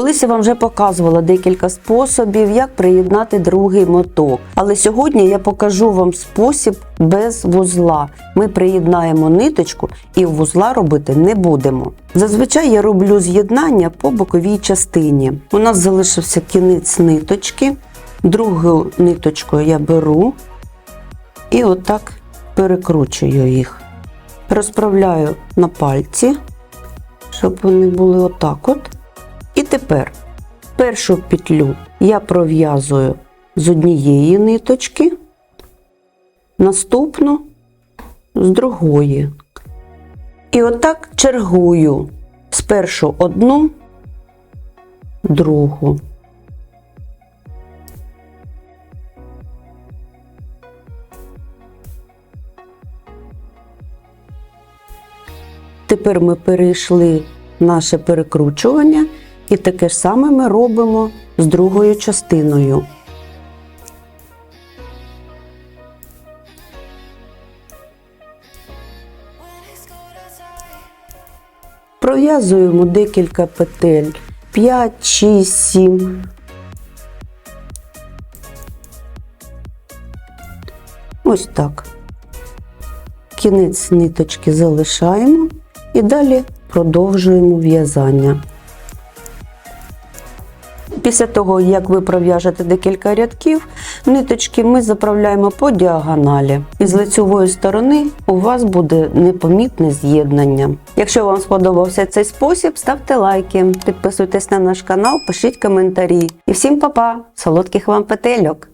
Колись я вам вже показувала декілька способів, як приєднати другий моток. Але сьогодні я покажу вам спосіб без вузла. Ми приєднаємо ниточку і вузла робити не будемо. Зазвичай я роблю з'єднання по боковій частині. У нас залишився кінець ниточки. Другу ниточку я беру і отак перекручую їх. Розправляю на пальці, щоб вони були отак от. Тепер першу петлю я пров'язую з однієї ниточки, наступну з другої. І отак чергую спершу одну, другу. Тепер ми перейшли наше перекручування, і таке ж саме ми робимо з другою частиною. Пров'язуємо декілька петель 5, 6, 7. Ось так. Кінець ниточки залишаємо і далі продовжуємо в'язання. Після того, як ви пров'яжете декілька рядків, ниточки ми заправляємо по діагоналі. І з лицьової сторони у вас буде непомітне з'єднання. Якщо вам сподобався цей спосіб, ставте лайки, підписуйтесь на наш канал, пишіть коментарі. І всім па-па! Солодких вам петельок!